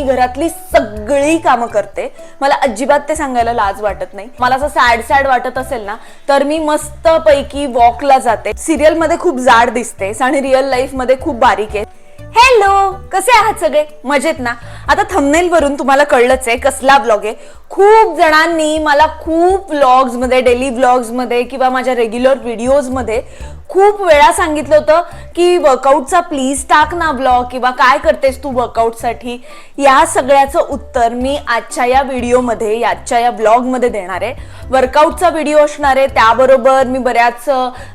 मी घरातली सगळी कामं करते. मला अजिबात ते सांगायला लाज वाटत नाही. मला असं सॅड सॅड वाटत असेल ना तर मी मस्त पैकी वॉकला जाते. सिरियलमध्ये खूप जाड दिसतेस आणि रिअल लाईफमध्ये खूप बारीक आहे. हॅलो कसे आहात सगळे? मजेत ना? आता थंबनेल वरून तुम्हाला कळलंच आहे कसला ब्लॉग आहे. खूप जणांनी मला खूप व्लॉग्समध्ये डेली व्लॉग्समध्ये किंवा माझ्या रेग्युलर व्हिडिओजमध्ये खूप वेळा सांगितलं होतं की वर्कआउटचा प्लीज टाक ना ब्लॉग किंवा काय करतेस तू वर्कआउटसाठी या सगळ्याचं उत्तर मी आजच्या या व्हिडिओमध्ये आजच्या या ब्लॉगमध्ये देणार आहे. वर्कआउटचा व्हिडिओ असणार आहे त्याबरोबर मी बऱ्याच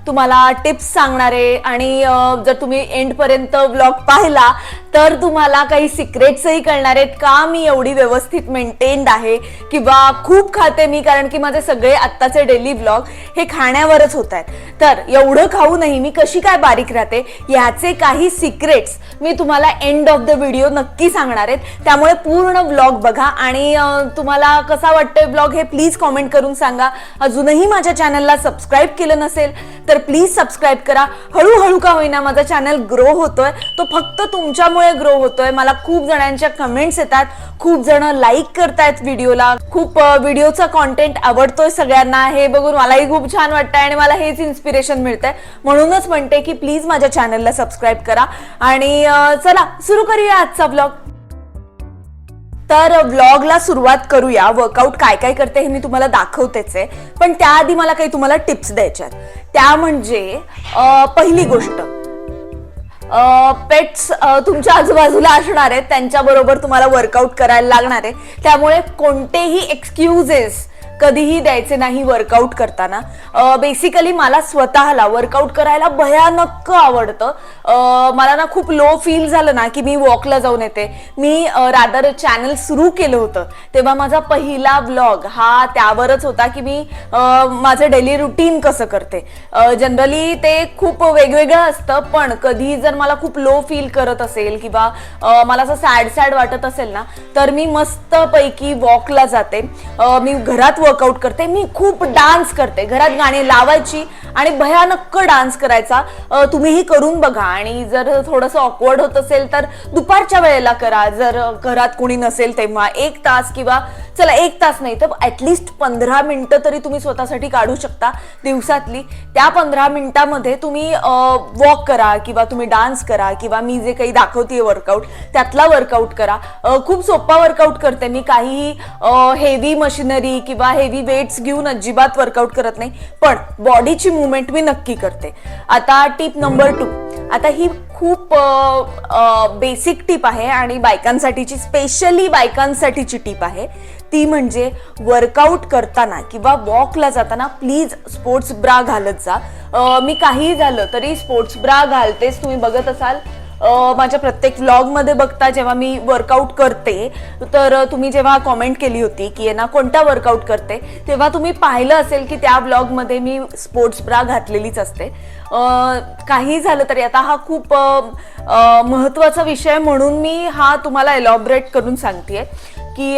तुम्हाला टिप्स सांगणार आहे. आणि जर तुम्ही एंडपर्यंत ब्लॉग पाहिला तर तुम्हाला काही सिक्रेट्सही कळणार आहेत का? मी एवढी व्यवस्थित मेंटेन्ड आहे. किंवा खूप खाते मी कारण की माझे सगळे आत्ताचे डेली ब्लॉग हे खाण्यावरच होत आहेत. तर एवढं खाऊ नाही मी कशी काय बारीक राहते याचे काही सिक्रेट्स मी तुम्हाला एंड ऑफ द व्हिडिओ नक्की सांगणार आहेत. त्यामुळे पूर्ण ब्लॉग बघा आणि तुम्हाला कसा वाटतोय ब्लॉग हे प्लीज कॉमेंट करून सांगा. अजूनही माझ्या चॅनलला सबस्क्राईब केलं नसेल तर प्लीज सबस्क्राईब करा. हळूहळू का होईना माझा चॅनल ग्रो होतोय. तो फक्त तुमच्यामुळे ग्रो होतोय. मला खूप जणांच्या कमेंट्स येतात. खूप जण लाईक करतायत व्हिडिओला खूप व्हिडिओचा कॉन्टेंट आवडतोय सगळ्यांना. हे बघून मलाही खूप छान वाटतंय आणि मला हेच इन्स्पिरेशन मिळतंय. म्हणूनच म्हणते की प्लीज माझ्या चॅनलला सबस्क्राईब करा. आणि चला सुरू करूया आजचा ब्लॉग तर व्लॉगला सुरुवात करूया. वर्कआउट काय काय करते हे मी तुम्हाला दाखवतेच आहे. पण त्याआधी मला काही तुम्हाला टिप्स द्यायच्या आहेत. त्या म्हणजे पहिली गोष्ट पेट्स तुमच्या आजूबाजूला असणार आहेत त्यांच्याबरोबर तुम्हाला वर्कआउट करायला लागणार आहे. त्यामुळे कोणतेही एक्सक्युजेस कधीही द्यायचे नाही वर्कआउट करताना. बेसिकली मला स्वतःला वर्कआउट करायला भयानक आवडतं. मला ना खूप लो फील झालं ना की मी वॉकला जाऊन येते. मी रादर चॅनल सुरू केलं होतं. तेव्हा माझा पहिला ब्लॉग हा त्यावरच होता की मी माझं डेली रुटीन कसं करते. जनरली ते खूप वेगवेगळं असतं पण कधी जर मला खूप लो फील करत असेल किंवा मला असं सॅड सॅड वाटत असेल ना तर मी मस्त पैकी वॉकला जाते मी घरात वर्कआउट करते. मी खूप डान्स करते. घरात गाणी लावायची आणि भयानक डान्स करायचा. तुम्हीही करून बघा. आणि जर थोडंसं ऑकवर्ड होत असेल तर दुपारच्या वेळेला करा. जर घरात कोणी नसेल तेव्हा एक तास किंवा चला एक तास नाही तर ॲटलिस्ट पंधरा मिनिटं तरी तुम्ही स्वतःसाठी काढू शकता दिवसातली. त्या पंधरा मिनटामध्ये तुम्ही वॉक करा किंवा तुम्ही डान्स करा किंवा मी जे काही दाखवते वर्कआउट त्यातला वर्कआउट करा. खूप सोपा वर्कआउट करते मी. काही हेवी मशिनरी किंवा हेवी वेट्स घेऊन अजिबात वर्कआउट करत नाही पण बॉडीची मुवमेंट मी नक्की करते. आता टिप नंबर टू आता ही खूप बेसिक टीप आहे आणि बायकांसाठीची स्पेशली बायकांसाठीची टिप आहे. ती म्हणजे वर्कआउट करताना किंवा वॉकला जाताना प्लीज स्पोर्ट्स ब्रा घालत जा. मी काहीही झालं तरी स्पोर्ट्स ब्रा घालतेच. तुम्ही बघत असाल माझ्या प्रत्येक व्लॉगमध्ये बघता जेव्हा मी वर्कआउट करते तर तुम्ही जेव्हा कॉमेंट केली होती की ना कोणता वर्कआउट करते तेव्हा तुम्ही पाहिलं असेल की त्या ब्लॉगमध्ये मी स्पोर्ट्स ब्रा घातलेलीच असते. काही झालं तरी आता हा खूप महत्त्वाचा विषय म्हणून मी हा तुम्हाला एलॉबरेट करून सांगते की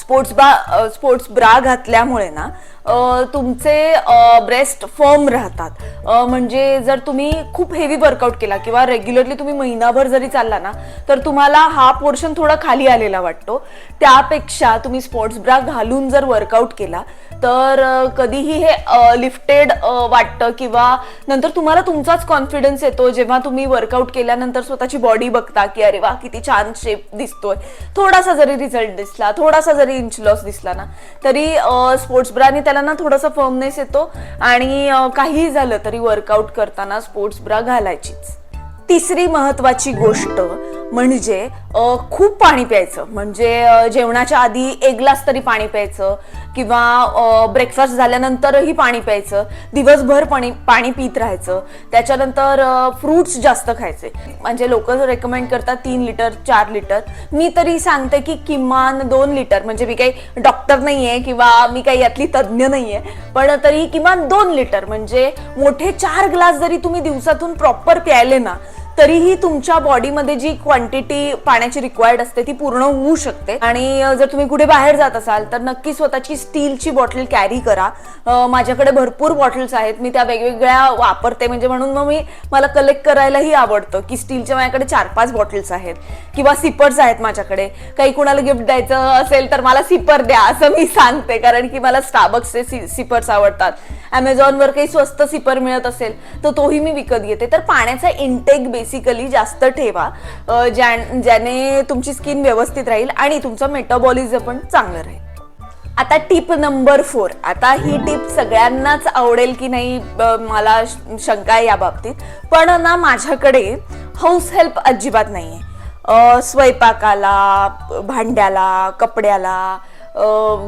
स्पोर्ट्स ब्रा स्पोर्ट्स ब्रा घातल्यामुळे ना तुमचे ब्रेस्ट फर्म राहतात. म्हणजे जर तुम्ही खूप हेवी वर्कआउट केला किंवा रेग्युलरली तुम्ही महिनाभर जरी चालला ना तर तुम्हाला हा पोर्शन थोडा खाली आलेला वाटतो. त्यापेक्षा तुम्ही स्पोर्ट्स ब्रा घालून जर वर्कआउट केला तर कधीही हे लिफ्टेड वाटतं किंवा नंतर तुम्हाला तुमचाच कॉन्फिडन्स येतो. जेव्हा तुम्ही वर्कआउट केल्यानंतर स्वतःची बॉडी बघता की अरे वा किती छान शेप दिसतोय. थोडासा जरी रिझल्ट दिसला थोडासा जरी इंच लॉस दिसला ना. तरी स्पोर्ट्स ब्राने त्याला ना थोडासा फर्मनेस येतो आणि काहीही झालं तरी वर्कआउट करताना स्पोर्ट्स ब्रा घालायचीच. तिसरी महत्वाची गोष्ट म्हणजे खूप पाणी प्यायचं. म्हणजे जेवणाच्या आधी एक ग्लास तरी पाणी प्यायचं किंवा ब्रेकफास्ट झाल्यानंतरही पाणी प्यायचं. दिवसभर पाणी पाणी पित राहायचं. त्याच्यानंतर फ्रूट्स जास्त खायचे. म्हणजे लोक रेकमेंड करतात तीन लिटर चार लिटर मी तरी सांगते की किमान दोन लिटर म्हणजे मी काही डॉक्टर नाहीये किंवा मी काही यातली तज्ज्ञ नाहीये. पण तरी किमान दोन लिटर म्हणजे मोठे चार ग्लास जरी तुम्ही दिवसातून प्रॉपर प्यायले ना तरीही तुमच्या बॉडीमध्ये जी क्वांटिटी पाण्याची रिक्वायर्ड असते ती पूर्ण होऊ शकते. आणि जर तुम्ही कुठे बाहेर जात असाल तर नक्की स्वतःची स्टीलची बॉटल कॅरी करा. माझ्याकडे भरपूर बॉटल्स आहेत मी त्या वेगवेगळ्या वापरते. म्हणजे म्हणून मग मी मला कलेक्ट करायलाही आवडतं की स्टीलच्या माझ्याकडे चार पाच बॉटल्स आहेत किंवा सिपर्स आहेत माझ्याकडे. काही कुणाला गिफ्ट द्यायचं असेल तर मला सिपर द्या असं मी सांगते. कारण की मला स्टाबक्सचे सिपर्स आवडतात. ॲमेझॉनवर काही स्वस्त सिपर मिळत असेल तर तोही मी विकत घेते. तर पाण्याचा इंटेक बेसिकली जास्त ठेवा. ज्या ज्याने तुमची स्किन व्यवस्थित राहील आणि तुमचं मेटाबॉलिझम पण चांगलं राहील. आता टिप नंबर फोर आता ही टिप सगळ्यांनाच आवडेल की नाही मला शंका आहे या बाबतीत. पण ना माझ्याकडे हाऊस हेल्प अजिबात नाहीये. आहे स्वयंपाकाला भांड्याला कपड्याला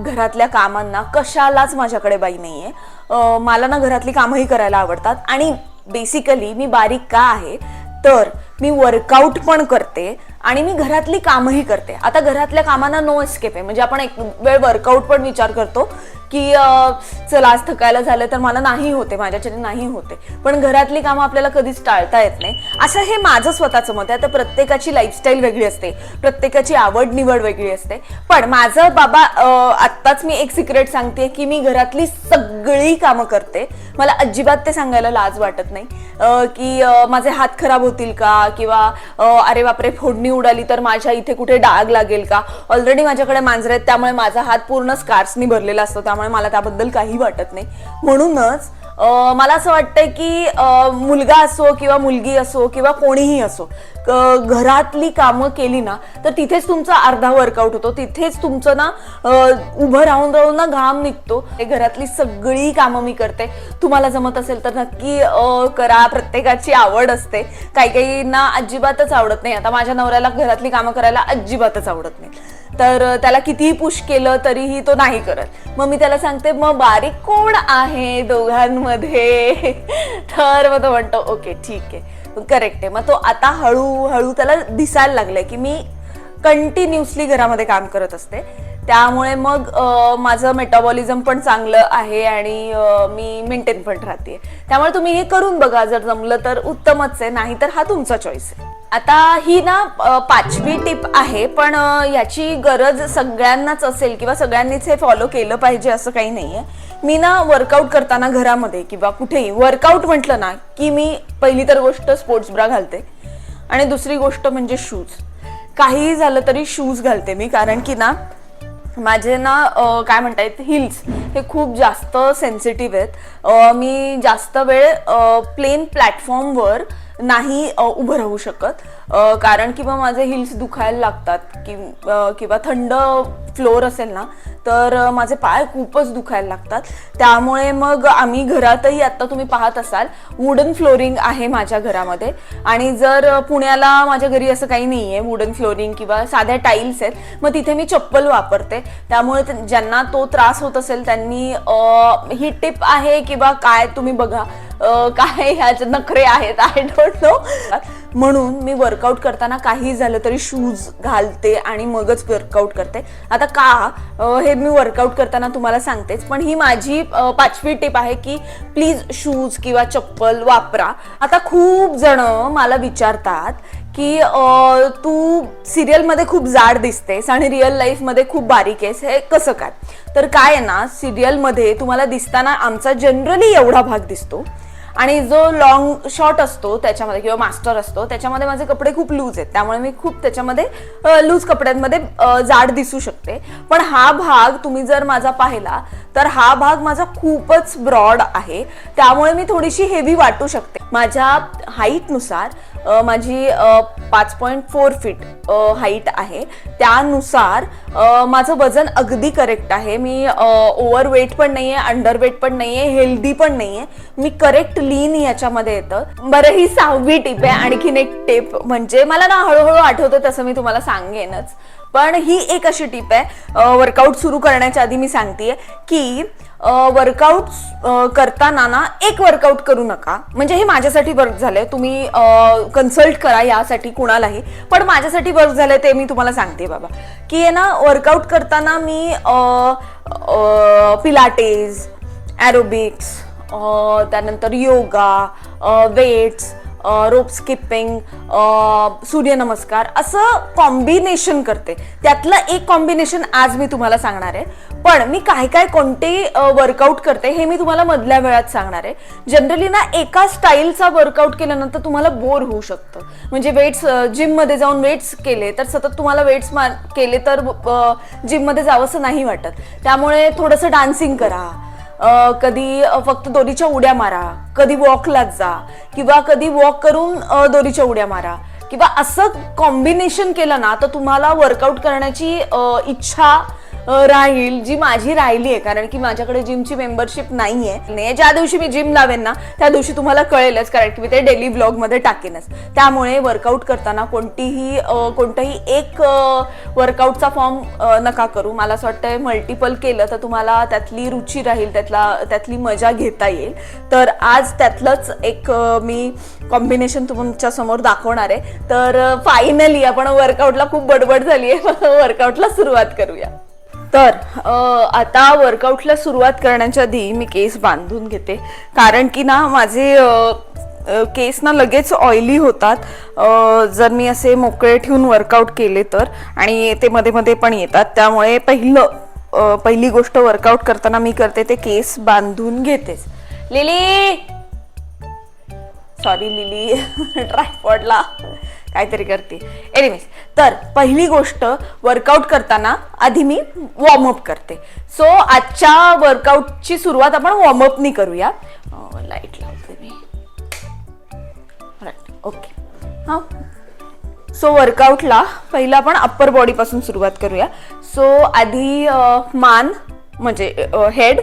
घरातल्या कामांना कशालाच माझ्याकडे बाई नाहीये. आहे मला ना घरातली कामंही करायला आवडतात. आणि बेसिकली मी बारीक का आहे तर मी वर्कआउट पण करते आणि मी घरातली कामही करते. आता घरातल्या कामांना नो एस्केप आहे. म्हणजे आपण एक वेळ वर्कआउट पण विचार करतो. की चल चला आज थकायला झालं तर मला नाही होते माझ्याच्याने नाही होते. पण घरातली कामं आपल्याला कधीच टाळता येत नाही. असं हे माझं स्वतःचं मत आहे. आता प्रत्येकाची लाईफस्टाईल वेगळी असते. प्रत्येकाची आवड निवड वेगळी असते. पण माझं बाबा आत्ताच मी एक सिक्रेट सांगते की मी घरातली सगळी कामं करते. मला अजिबात ते सांगायला लाज वाटत नाही. की माझे हात खराब होतील का? किंवा अरे बापरे फोडणी उडाली तर माझ्या इथे कुठे डाग लागेल का? ऑलरेडी माझ्याकडे मांजर आहेत त्यामुळे माझा हात पूर्ण स्कार्सनी भरलेला असतो. त्यामुळे मला त्याबद्दल काही वाटत नाही. म्हणूनच मला असं वाटतंय की मुलगा असो किंवा मुलगी असो किंवा कोणीही असो घरातली कामं केली ना तर तिथेच तुमचा अर्धा वर्कआउट होतो. तिथेच तुमचं ना उभं राहून राहून ना घाम निघतो. हे घरातली सगळी कामं मी करते. तुम्हाला जमत असेल तर नक्की करा. प्रत्येकाची आवड असते. काही काहींना अजिबातच आवडत नाही. आता माझ्या नवऱ्याला घरातली कामं करायला अजिबातच आवडत नाही. तर त्याला कितीही पुश केलं तरीही तो नाही करत. मग मी त्याला सांगते मग बारीक कोण आहे दोघांमध्ये? तर मग तो म्हणतो ओके ठीक आहे. करेक्ट आहे. मग तो आता हळूहळू त्याला दिसायला लागलाय की मी कंटिन्युअसली घरामध्ये काम करत असते. त्यामुळे मग माझं मेटाबॉलिझम पण चांगलं आहे आणि मी मेंटेन पण राहते. त्यामुळे तुम्ही हे करून बघा जर जमलं तर उत्तमच आहे नाही तर हा तुमचा चॉईस आहे. आता ही ना पाचवी टिप आहे पण याची गरज सगळ्यांनाच असेल किंवा सगळ्यांनीच हे फॉलो केलं पाहिजे असं काही नाहीये. मी ना वर्कआउट करताना घरामध्ये किंवा कुठेही वर्कआउट म्हटलं ना की मी पहिली तर गोष्ट स्पोर्ट्स ब्रा घालते आणि दुसरी गोष्ट म्हणजे शूज काहीही झालं तरी शूज घालते मी कारण की ना माझे ना काय म्हणता येत हिल्स हे खूप जास्त सेन्सिटिव्ह आहेत. मी जास्त वेळ प्लेन प्लॅटफॉर्मवर नाही उभं राहू शकत. कारण किंवा माझे हिल्स दुखायला लागतात कि किंवा थंड फ्लोअर असेल ना तर माझे पाय खूपच दुखायला लागतात. त्यामुळे मग आम्ही घरातही आता तुम्ही पाहत असाल वुडन फ्लोरिंग आहे माझ्या घरामध्ये. आणि जर पुण्याला माझ्या घरी असं काही नाही आहे वुडन फ्लोरिंग किंवा साध्या टाईल्स आहेत मग तिथे मी चप्पल वापरते. त्यामुळे ज्यांना तो त्रास होत असेल त्यांनी ही टिप आहे किंवा काय तुम्ही बघा. काय ह्याचे नखरे आहेत आय डोंट नो म्हणून मी वर्कआउट करताना काही झालं तरी शूज घालते आणि मगच वर्कआउट करते. आता का? हे मी वर्कआउट करताना तुम्हाला सांगतेच पण ही माझी पाचवी टिप आहे की प्लीज शूज किंवा चप्पल वापरा. आता खूप जण मला विचारतात की तू सिरियलमध्ये खूप जाड दिसतेस आणि रिअल लाईफमध्ये खूप बारीक आहेस हे कसं काय? तर काय आहे ना सिरियलमध्ये तुम्हाला दिसताना आमचा जनरली एवढा भाग दिसतो आणि जो लॉंग शॉर्ट असतो त्याच्यामध्ये किंवा मास्टर असतो त्याच्यामध्ये माझे कपडे खूप लूज आहेत. त्यामुळे मी खूप त्याच्यामध्ये लूज कपड्यांमध्ये जाड दिसू शकते. पण हा भाग तुम्ही जर माझा पाहिला तर हा भाग माझा खूपच ब्रॉड आहे. त्यामुळे मी थोडीशी हेवी वाटू शकते. माझ्या हाईटनुसार माझी पाच पॉईंट फोर फीट हाईट आहे. त्यानुसार माझं वजन अगदी करेक्ट आहे. मी ओव्हरवेट पण नाहीये आहे अंडरवेट पण नाहीये हेल्दी पण नाहीये. मी करेक्ट लीन याच्यामध्ये येतं. बरं ही सहावी टिप आहे. आणखीन एक टिप म्हणजे मला ना हळूहळू आठवतं तसं मी तुम्हाला सांगेनच. पण ही एक अशी टिप आहे. वर्कआउट सुरू करण्याच्या आधी मी सांगते की वर्कआउट करताना ना एक वर्कआउट करू नका. म्हणजे हे माझ्यासाठी वर्क झालंय. तुम्ही कन्सल्ट करा यासाठी कुणालाही. पण माझ्यासाठी वर्क झालंय ते मी तुम्हाला सांगते बाबा. की आहे ना वर्कआउट करताना मी पिलाटेज ॲरोबिक्स त्यानंतर योगा वेट्स रोप स्किपिंग सूर्यनमस्कार असं कॉम्बिनेशन करते. त्यातलं एक कॉम्बिनेशन आज मी तुम्हाला सांगणार आहे. पण मी काय काय कोणते वर्कआउट करते हे मी तुम्हाला मधल्या वेळात सांगणार आहे. जनरली ना एका स्टाईलचा वर्कआउट केल्यानंतर तुम्हाला बोर होऊ शकतं. म्हणजे वेट्स जिममध्ये जाऊन वेट्स केले तर सतत तुम्हाला वेट्स केले तर जिममध्ये जावंसं नाही वाटत. त्यामुळे थोडंसं डान्सिंग करा. कधी फक्त दोरीच्या उड्या मारा कधी वॉकलाच जा किंवा कधी वॉक करून दोरीच्या उड्या मारा किंवा असं कॉम्बिनेशन केलं ना तर तुम्हाला वर्कआउट करण्याची इच्छा राहील जी माझी राहिली आहे कारण की माझ्याकडे जिमची मेंबरशिप नाही आहे ज्या दिवशी मी जिम लावेन ना त्या दिवशी तुम्हाला कळेलच कारण की मी ते डेली मध्ये टाकेनच. त्यामुळे वर्कआउट करताना कोणतीही कोणताही एक वर्कआउटचा फॉर्म नका करू. मला असं वाटतं मल्टिपल केलं तर तुम्हाला त्यातली रुची राहील त्यातला त्यातली मजा घेता येईल. तर आज त्यातलंच एक मी कॉम्बिनेशन तुमच्यासमोर दाखवणार आहे. तर फायनली आपण वर्कआउटला खूप बडबड झाली आहे वर्कआउटला सुरुवात करूया. तर आता वर्कआउटला सुरुवात करण्याच्या आधी मी केस बांधून घेते. कारण की ना माझे केस ना लगेच ऑइली होतात. जर मी असे मोकळे ठेवून वर्कआउट केले तर आणि ते मध्ये मध्ये पण येतात. त्यामुळे पहिलं पहिली गोष्ट वर्कआउट करताना मी करते ते केस बांधून घेतेच लिली! Sorry Lily. ट्रायपॉडला काहीतरी करते. एनिवेज तर पहिली गोष्ट वर्कआउट करताना आधी मी वॉर्मअप करते. सो आजच्या वर्कआउटची सुरुवात आपण वॉर्मअपनी करूया. लाइट लावते मी. ओके हां. सो वर्कआउटला पहिलं आपण अप्पर बॉडीपासून सुरुवात करूया. सो आधी मान म्हणजे हेड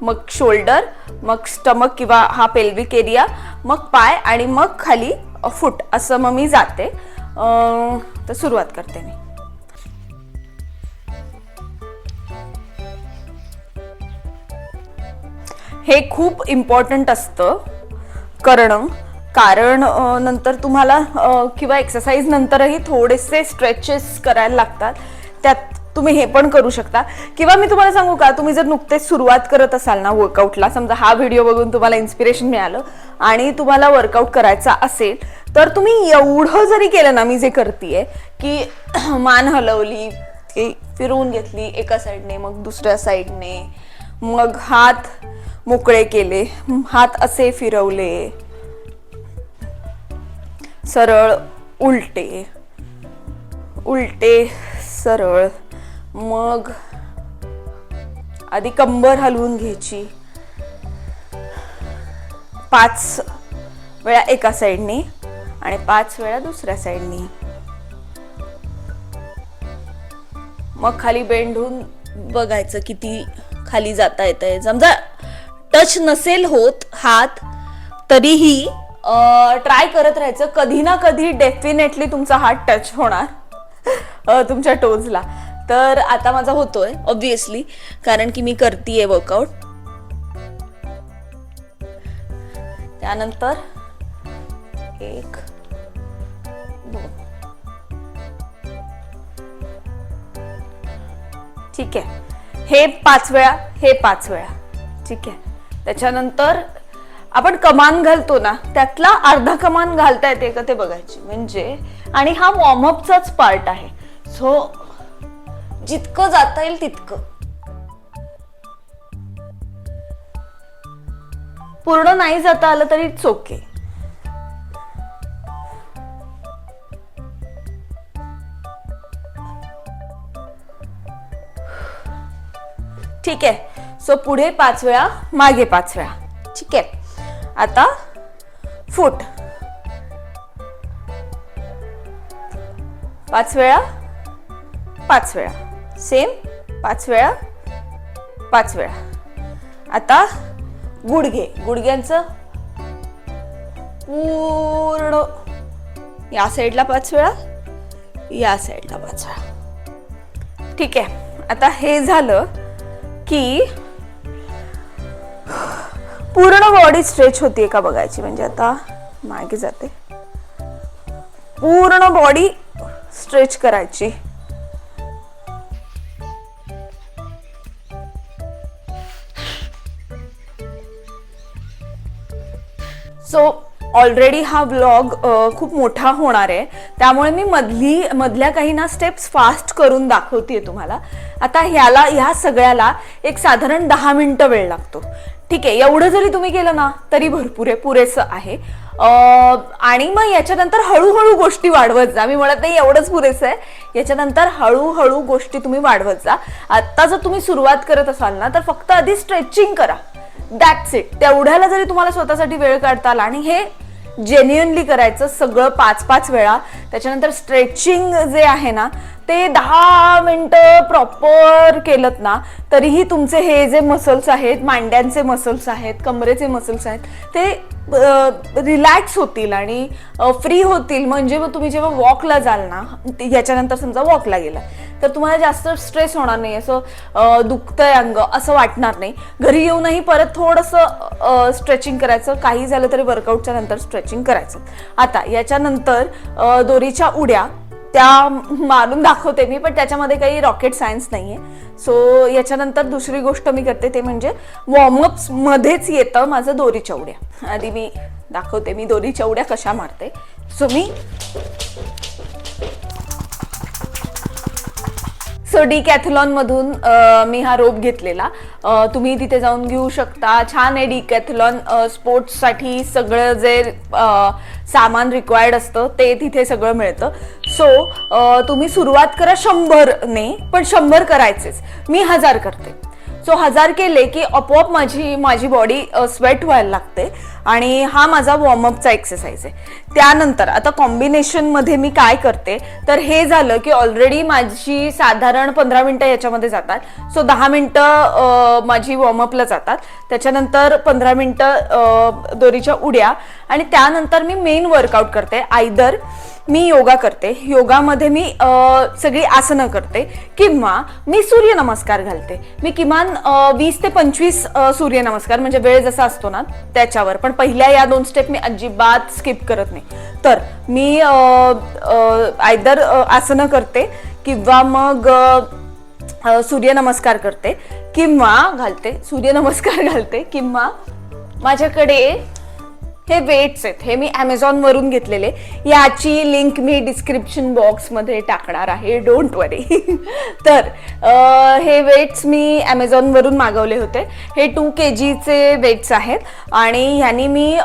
मग शोल्डर मग स्टमक किंवा हा पेल्विक एरिया मग पाय आणि मग खाली फुट असं मग मी जाते. तर सुरुवात करते मी. हे खूप इम्पॉर्टंट असतं करणं. कारण नंतर तुम्हाला किंवा एक्सरसाइज नंतरही थोडेसे स्ट्रेचेस करायला लागतात. त्यात तुम्ही हे पण करू शकता. किंवा मी तुम्हाला सांगू का तुम्ही जर नुकतेच सुरुवात करत असाल ना वर्कआउटला समजा हा व्हिडिओ बघून तुम्हाला इन्स्पिरेशन मिळालं आणि तुम्हाला वर्कआउट करायचा असेल तर तुम्ही एवढं जरी केलं ना मी जे करते की मान हलवली की फिरवून घेतली एका साईडने मग दुसऱ्या साईडने मग हात मोकळे केले हात असे फिरवले सरळ उलटे उलटे सरळ मग आधी कंबर हलवून घ्यायची. पाच वेळा एका साईडने आणि पाच वेळा दुसऱ्या साईडने. मग खाली बेंड होऊन बघायचं किती खाली जाता येत आहे समजा टच नसेल होत हात तरीही ट्राय करत राहायचं. कधी ना कधी डेफिनेटली तुमचा हात टच होणार. तुमच्या टोजला. तर आता माझा होतोय ऑब्विसली कारण की मी करतीये वर्कआउट त्यानंतर एक दोन. ठीक आहे. हे पाच वेळा हे पाच वेळा. ठीक आहे. त्याच्यानंतर आपण कमान घालतो ना त्यातला अर्धा कमान घालता येते का ते बघायची. म्हणजे आणि हा वॉर्मअपचाच पार्ट आहे. सो जितकं जाता येईल तितकं. पूर्ण नाही जाता आलं तरी चोके ठीक आहे. सो पुढे पाच वेळा मागे पाच वेळा. ठीक आहे. आता फूट पाच वेळा पाच वेळा. सेम पाच वेळा पाच वेळा. आता गुडघे. गुडघ्यांचं पूर्ण. या साईडला पाच वेळा या साईडला पाच वेळा. ठीक आहे. आता हे झालं की पूर्ण बॉडी स्ट्रेच होतीये का बघायची? म्हणजे आता मागे जाते. पूर्ण बॉडी स्ट्रेच करायची. सो ऑलरेडी हा व्लॉग खूप मोठा होणार आहे. त्यामुळे मी मधली मधल्या काही ना स्टेप्स फास्ट करून दाखवते तुम्हाला. आता ह्याला ह्या सगळ्याला एक साधारण दहा मिनटं वेळ लागतो. ठीक आहे एवढं जरी तुम्ही केलं ना तरी भरपूर आहे पुरेसं आहे. आणि मग याच्यानंतर हळूहळू गोष्टी वाढवत जा. मी म्हणत नाही एवढंच पुरेसं आहे. याच्यानंतर हळूहळू गोष्टी तुम्ही वाढवत जा. आता जर तुम्ही सुरुवात करत असाल ना तर फक्त आधी स्ट्रेचिंग करा. दॅट्स इट तेवढ्याला जरी तुम्हाला स्वतःसाठी वेळ काढता आला आणि हे जेन्युअनली करायचं सगळं पाच पाच वेळा त्याच्यानंतर स्ट्रेचिंग जे आहे ना ते दहा मिनटं प्रॉपर केलं ना तरीही तुमचे हे जे मसल्स आहेत मांड्यांचे मसल्स आहेत कमरेचे मसल्स आहेत ते रिलॅक्स होतील आणि फ्री होतील. म्हणजे मग तुम्ही जेव्हा वॉकला जाल ना याच्यानंतर समजा वॉकला गेला तर तुम्हाला जास्त स्ट्रेस होणार नाही असं दुखतंय अंग असं वाटणार नाही. घरी येऊनही परत थोडंसं स्ट्रेचिंग करायचं. काही झालं तरी वर्कआउटच्या नंतर स्ट्रेचिंग करायचं. आता याच्यानंतर दोरीच्या उड्या त्या मारून दाखवते मी पण त्याच्यामध्ये काही रॉकेट सायन्स नाहीये. सो याच्यानंतर दुसरी गोष्ट मी करते ते म्हणजे वॉर्मअप्स मध्येच येतं माझं दोरीच्या उड्या. आधी मी दाखवते मी दोरीच्या उड्या कशा मारते. सो मी सो डी कॅथलॉन मधून मी हा रोप घेतलेला. तुम्ही तिथे जाऊन घेऊ शकता. छान आहे डी कॅथलॉन स्पोर्ट्ससाठी सगळं जे सामान रिक्वायर्ड असतं ते तिथे सगळं मिळतं. सो तुम्ही सुरुवात करा शंभरने पण शंभर करायचेच. मी हजार करते. सो हजार केले की आपोआप माझी माझी बॉडी स्वेट व्हायला लागते. आणि हा माझा वॉर्मअपचा एक्सरसाइज आहे. त्यानंतर आता कॉम्बिनेशनमध्ये मी काय करते तर हे झालं की ऑलरेडी माझी साधारण पंधरा मिनटं याच्यामध्ये जातात. सो दहा मिनटं माझी वॉर्मअपला जातात. त्याच्यानंतर पंधरा मिनटं दोरीच्या उड्या. आणि त्यानंतर मी मेन वर्कआउट करते आयदर मी योगा करते. योगामध्ये मी सगळी आसनं करते किंवा मी सूर्यनमस्कार घालते. मी किमान वीस ते पंचवीस सूर्यनमस्कार म्हणजे वेळ जसा असतो ना त्याच्यावर. पण पहिल्या या दोन स्टेप मी अजिबात स्किप करत नाही. तर मी आयदर आसनं करते किंवा मग सूर्यनमस्कार करते किंवा घालते. सूर्यनमस्कार घालते किंवा माझ्याकडे हे वेट्स आहेत. हे मी ॲमेझॉनवरून घेतलेले. याची लिंक मी डिस्क्रिप्शन बॉक्समध्ये टाकणार आहे. डोंट वरी तर हे वेट्स मी ॲमेझॉनवरून मागवले होते. हे टू के जीचे वेट्स आहेत. आणि ह्यानी मी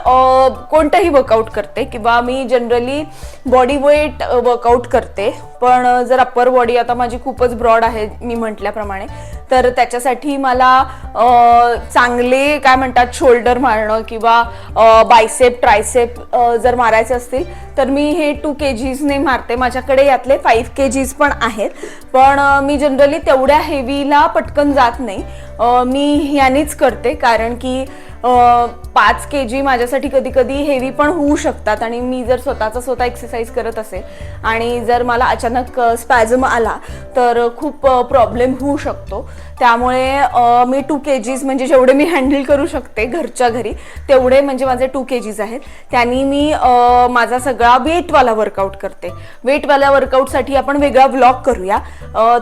कोणतंही वर्कआउट करते किंवा मी जनरली बॉडी वेट वर्कआउट करते. पण जर अप्पर बॉडी आता माझी खूपच ब्रॉड आहे मी म्हटल्याप्रमाणे. तर त्याच्यासाठी मला चांगले काय म्हणतात शोल्डर मारणं किंवा बायसेप ट्रायसेप जर मारायचे असतील तर मी हे टू के जीजने मारते. माझ्याकडे यातले फाईव्ह के जीज पण आहेत. पण मी जनरली तेवढ्या हेवीला पटकन जात नाही. मी ह्यानेच करते. कारण की पाच के जी माझ्यासाठी कधी कधी हेवी पण होऊ शकतात आणि मी जर स्वतःचा स्वतः एक्सरसाइज करत असेल आणि जर मला अचानक स्पॅझम आला तर खूप प्रॉब्लेम होऊ शकतो. त्यामुळे मी टू के जीज म्हणजे जेवढे मी हँडल करू शकते घरच्या घरी तेवढे म्हणजे माझे टू के जीज आहेत. त्यांनी मी माझा सगळा वेटवाला वर्कआउट करते. वेटवाल्या वर्कआउटसाठी आपण वेगळा ब्लॉग करूया.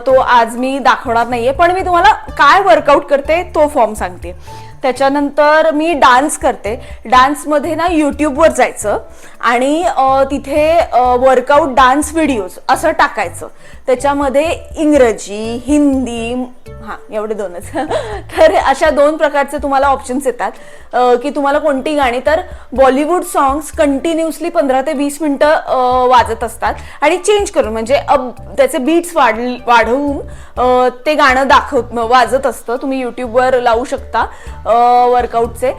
तो आज मी दाखवणार नाहीये पण मी तुम्हाला काय वर्कआउट करते तो फॉर्म सांगते. त्याच्यानंतर मी डान्स करते. डान्समध्ये ना यूट्यूबवर जायचं आणि तिथे वर्कआउट डान्स व्हिडिओज असं टाकायचं. त्याच्यामध्ये इंग्रजी हिंदी हां एवढे दोनच. तर अशा दोन प्रकारचे तुम्हाला ऑप्शन्स येतात. की तुम्हाला कोणती गाणी तर बॉलिवूड सॉंग्स कंटिन्युअसली पंधरा ते वीस मिनटं वाजत असतात. आणि चेंज करून म्हणजे अब त्याचे बीट्स वाढ वाढवून ते गाणं दाखव वाजत असतं. तुम्ही यूट्यूबवर लावू शकता वर्कआउटचे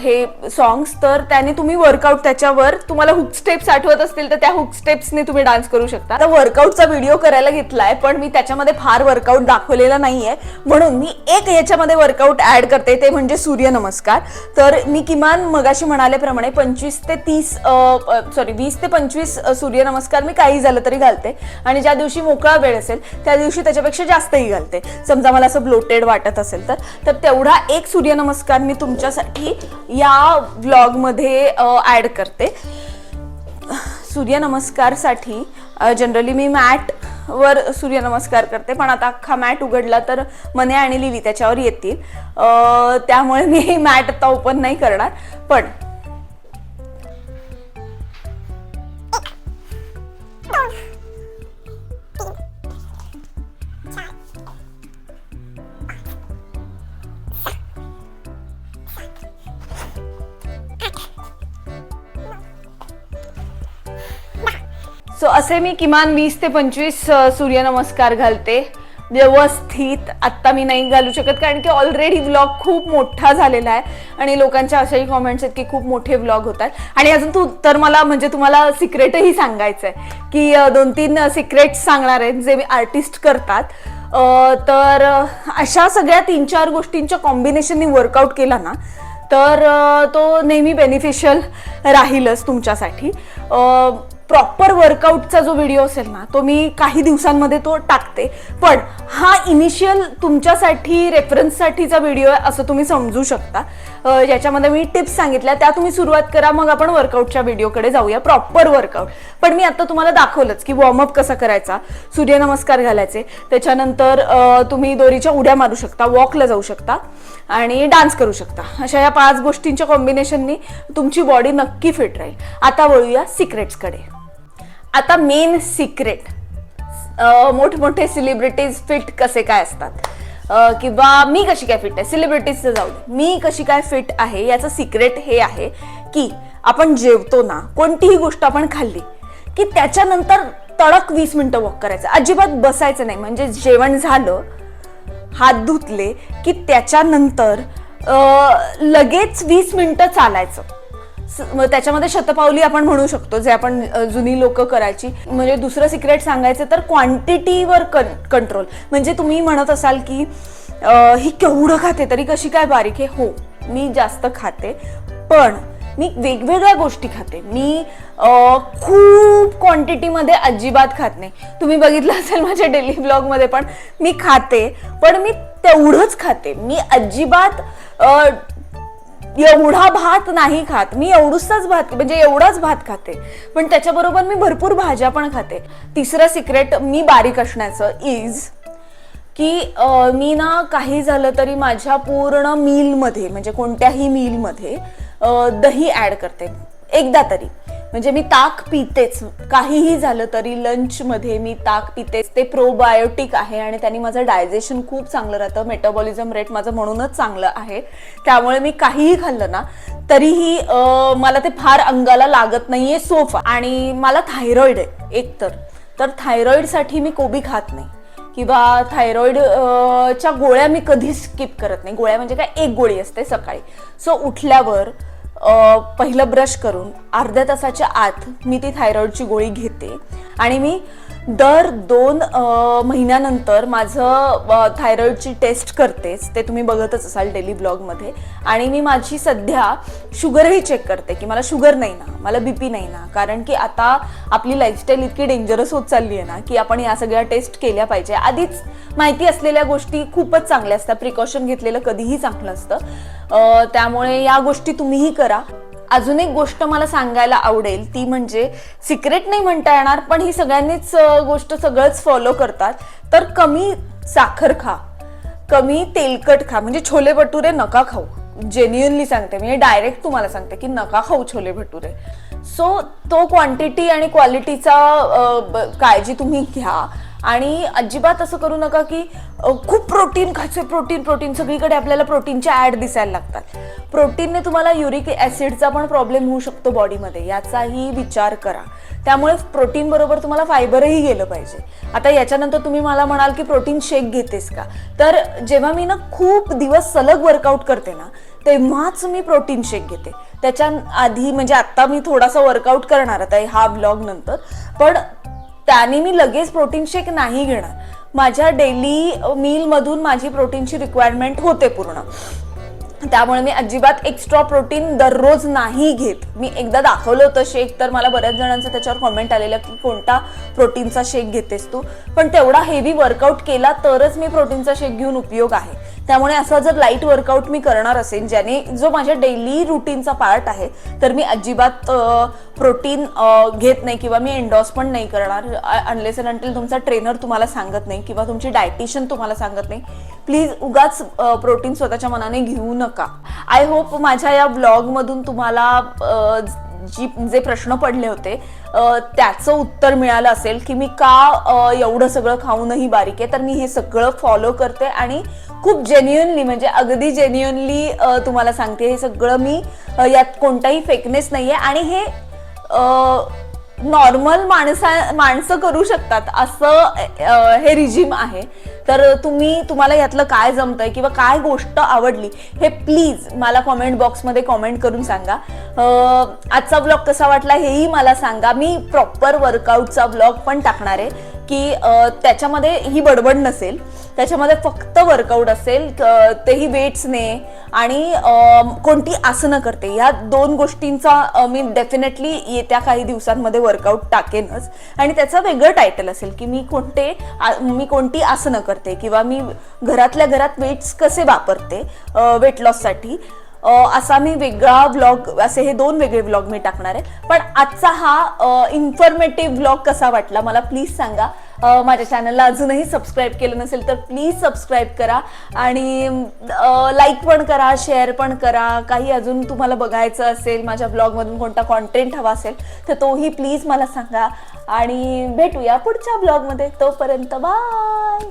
हे सॉंग्स तर त्याने तुम्ही वर्कआउट त्याच्यावर तुम्हाला हुक स्टेप्स आठवत असतील तर त्या हुक स्टेप्सने तुम्ही डान्स करू शकता. आता वर्कआउटचा व्हिडिओ कर करायला घेतलाय पण मी त्याच्यामध्ये फार वर्कआउट दाखवलेला नाहीये. म्हणून मी एक याच्यामध्ये वर्कआउट ऍड करते ते म्हणजे सूर्यनमस्कार तर मी किमान मगाशी म्हणाल्याप्रमाणे पंचवीस ते तीस सॉरी वीस ते पंचवीस सूर्यनमस्कार मी काही झालं तरी घालते. आणि ज्या दिवशी मोकळा वेळ असेल त्या दिवशी त्याच्यापेक्षा जास्तही घालते. समजा मला असं ब्लोटेड वाटत असेल तर. तर तेवढा एक सूर्यनमस्कार मी तुमच्यासाठी या व्लॉगमध्ये ऍड करते. सूर्यनमस्कारसाठी जनरली मी मॅट वर सूर्यनमस्कार करते पण आता अख्खा मॅट उघडला तर मने आणि लिली त्याच्यावर येतील. त्यामुळे मी मॅट आता ओपन नाही करणार. पण असे मी किमान वीस ते पंचवीस सूर्यनमस्कार घालते. व्यवस्थित. आत्ता मी नाही घालू शकत कारण की ऑलरेडी व्लॉग खूप मोठा झालेला आहे. आणि लोकांच्या अशाही कॉमेंट्स आहेत की खूप मोठे व्लॉग होत आहेत. आणि अजून तू तर मला म्हणजे तुम्हाला सिक्रेटही सांगायचं आहे की दोन तीन सिक्रेट्स सांगणार आहेत जे मी आर्टिस्ट करतात. तर अशा सगळ्या तीन चार गोष्टींच्या कॉम्बिनेशननी वर्कआउट केला ना तर तो नेहमी बेनिफिशियल राहीलच तुमच्यासाठी. प्रॉपर वर्कआउटचा जो व्हिडिओ असेल ना तो मी काही दिवसांमध्ये तो टाकते. पण हा इनिशियल तुमच्यासाठी रेफरन्ससाठीचा व्हिडिओ आहे असं तुम्ही समजू शकता. ज्याच्यामध्ये मी टिप्स सांगितल्या त्या तुम्ही सुरुवात करा मग आपण वर्कआउटच्या व्हिडिओकडे जाऊया प्रॉपर वर्कआउट पण मी आता तुम्हाला दाखवलंच की वॉर्मअप कसा करायचा सूर्यनमस्कार घालायचे त्याच्यानंतर तुम्ही दोरीच्या उड्या मारू शकता वॉकला जाऊ शकता आणि डान्स करू शकता. अशा या पाच गोष्टींच्या कॉम्बिनेशननी तुमची बॉडी नक्की फिट राहील. आता वळूया सिक्रेट्सकडे आता मेन सिक्रेट मोठमोठे सेलिब्रिटीज फिट कसे काय असतात? किंवा मी कशी काय फिट आहे? सिलिब्रिटीजचं जाऊ दे. मी कशी काय फिट आहे याचं सिक्रेट हे आहे की आपण जेवतो ना कोणतीही गोष्ट आपण खाल्ली की त्याच्यानंतर तडक वीस मिनटं वॉक करायचं. अजिबात बसायचं नाही. म्हणजे जेवण झालं हात धुतले की त्याच्यानंतर लगेच वीस मिनटं चालायचं. त्याच्यामध्ये शतपावली आपण म्हणू शकतो जे आपण जुनी लोक करायची. म्हणजे दुसरं सिक्रेट सांगायचं तर क्वांटिटीवर कंट्रोल म्हणजे तुम्ही म्हणत असाल की ही केवढं खाते तरी कशी काय बारीक आहे? हो मी जास्त खाते. पण मी वेगवेगळ्या गोष्टी खाते. मी खूप क्वांटिटीमध्ये अजिबात खात नाही. तुम्ही बघितलं असेल माझ्या डेली ब्लॉगमध्ये पण मी खाते पण मी तेवढंच खाते. मी अजिबात एवढा भात नाही खात. मी एवढूसाच भात म्हणजे एवढाच भात खाते. पण त्याच्याबरोबर मी भरपूर भाज्या पण खाते. तिसरं सिक्रेट मी बारीक असण्याचं इज की मी ना काही झालं तरी माझ्या पूर्ण मीलमध्ये म्हणजे कोणत्याही मीलमध्ये दही ॲड करते. एकदा तरी. म्हणजे मी ताक पितेच. काहीही झालं तरी लंचमध्ये मी ताक पितेच. ते प्रोबायोटिक आहे आणि त्यांनी माझं डायजेशन खूप चांगलं राहतं. मेटाबॉलिझम रेट माझं म्हणूनच चांगलं आहे. त्यामुळे मी काहीही खाल्लं ना तरीही मला ते फार अंगाला लागत नाहीये सोफा. आणि मला थायरॉईड आहे एकतर तर. थायरॉईडसाठी मी कोबी खात नाही. किंवा थायरॉईड च्या गोळ्या मी कधीच स्किप करत नाही. गोळ्या म्हणजे काय? एक गोळी असते सकाळी. सो उठल्यावर पहिलं ब्रश करून अर्ध्या तासाच्या आत मी ती थायरॉईडची गोळी घेते. आणि मी दर दोन महिन्यानंतर माझं थायरॉईडची टेस्ट करतेच. ते तुम्ही बघतच असाल डेली ब्लॉगमध्ये. आणि मी माझी सध्या शुगरही चेक करते की मला शुगर नाही ना मला बी पी नाही ना. कारण की आता आपली लाईफस्टाईल इतकी डेंजरस होत चालली आहे ना की आपण या सगळ्या टेस्ट केल्या पाहिजे. आधीच माहिती असलेल्या गोष्टी खूपच चांगल्या असतात. प्रिकॉशन घेतलेलं कधीही चांगलं असतं त्यामुळे या गोष्टी तुम्हीही करा. अजून एक गोष्ट मला सांगायला आवडेल ती म्हणजे सिक्रेट नाही म्हणता येणार पण ही सगळ्यांनीच गोष्ट सगळंच फॉलो करतात. तर कमी साखर खा. कमी तेलकट खा. म्हणजे छोले भटुरे नका खाऊ. जेन्युअनली सांगते. म्हणजे मी डायरेक्ट तुम्हाला सांगते की नका खाऊ छोले भटुरे. सो तो क्वांटिटी आणि क्वालिटीचा काळजी तुम्ही घ्या. आणि अजिबात असं करू नका की खूप प्रोटीन खायचं प्रोटीन प्रोटीन. सगळीकडे आपल्याला प्रोटीनच्या ॲड दिसायला लागतात. प्रोटीनने तुम्हाला युरिक ॲसिडचा पण प्रॉब्लेम होऊ शकतो बॉडीमध्ये याचाही विचार करा. त्यामुळे प्रोटीन बरोबर तुम्हाला फायबरही गेलं पाहिजे. आता याच्यानंतर तुम्ही मला म्हणाल की प्रोटीन शेक घेतेस का? तर जेव्हा मी ना खूप दिवस सलग वर्कआउट करते ना तेव्हाच मी प्रोटीन शेक घेते. त्याच्या आधी म्हणजे आत्ता मी थोडासा वर्कआउट करणार आता हा ब्लॉग नंतर. पण त्याने मी लगेच प्रोटीन शेक नाही घेणार. माझ्या डेली मीलमधून माझी प्रोटीनची रिक्वायरमेंट होते पूर्ण. त्यामुळे मी अजिबात एक्स्ट्रा प्रोटीन दररोज नाही घेत. मी एकदा दाखवलं होतं शेक तर मला बऱ्याच जणांचं त्याच्यावर कॉमेंट आलेलं की कोणता प्रोटीनचा शेक घेतेस तू? पण तेवढा हेवी वर्कआउट केला तरच मी प्रोटीनचा शेक घेऊन उपयोग आहे. त्यामुळे असं जर लाइट वर्कआउट मी करणार असेल ज्याने जो माझ्या डेली रुटीनचा पार्ट आहे तर मी अजिबात प्रोटीन घेत नाही किंवा मी एन्डॉस पण नाही करणार. अनलेस अँड अंटील तुमचा ट्रेनर तुम्हाला सांगत नाही किंवा तुमची डायटिशियन तुम्हाला सांगत नाही. प्लीज उगाच प्रोटीन स्वतःच्या मनाने घेऊ नका. आय होप माझ्या या ब्लॉगमधून तुम्हाला जी जे प्रश्न पडले होते त्याचं उत्तर मिळालं असेल की मी का एवढं सगळं खाऊनही बारीक आहे. तर मी हे सगळं फॉलो करते आणि खूप जेन्युअनली म्हणजे अगदी जेन्युअनली तुम्हाला सांगते हे सगळं मी यात कोणताही फेकनेस नाही आहे आणि हे नॉर्मल माणसा माणसं करू शकतात असं हे रिजिम आहे. तर तुम्ही तुम्हाला यातलं काय जमतंय किंवा काय गोष्ट आवडली हे प्लीज मला कॉमेंट बॉक्समध्ये कॉमेंट करून सांगा. आजचा ब्लॉग कसा वाटला हेही मला सांगा. मी प्रॉपर वर्कआउटचा ब्लॉग पण टाकणार आहे. की त्याच्यामध्ये ही बडबड नसेल. त्याच्यामध्ये फक्त वर्कआउट असेल तेही वेट्सने आणि कोणती आसनं करते. या दोन गोष्टींचा मी डेफिनेटली येत्या काही दिवसांमध्ये वर्कआउट टाकेनच. आणि त्याचं वेगळं टायटल असेल की मी कोणते मी कोणती आसनं करते किंवा मी घरातल्या घरात वेट्स कसे वापरते वेट लॉससाठी साठी. असा मी वेगळा व्लॉग असे हे दोन वेगळे व्लॉग मी टाकणार आहे. पण आजचा हा इन्फॉर्मेटिव्ह व्लॉग कसा वाटला मला प्लीज सांगा. माझ्या चॅनलला अजूनही सबस्क्राईब केलं नसेल तर प्लीज सबस्क्राईब करा. आणि लाईक पण करा शेअर पण करा. काही अजून तुम्हाला बघायचं असेल माझ्या ब्लॉगमधून कोणता कॉन्टेंट हवा असेल तर तोही प्लीज मला सांगा. आणि भेटूया पुढच्या ब्लॉगमध्ये तोपर्यंत बाय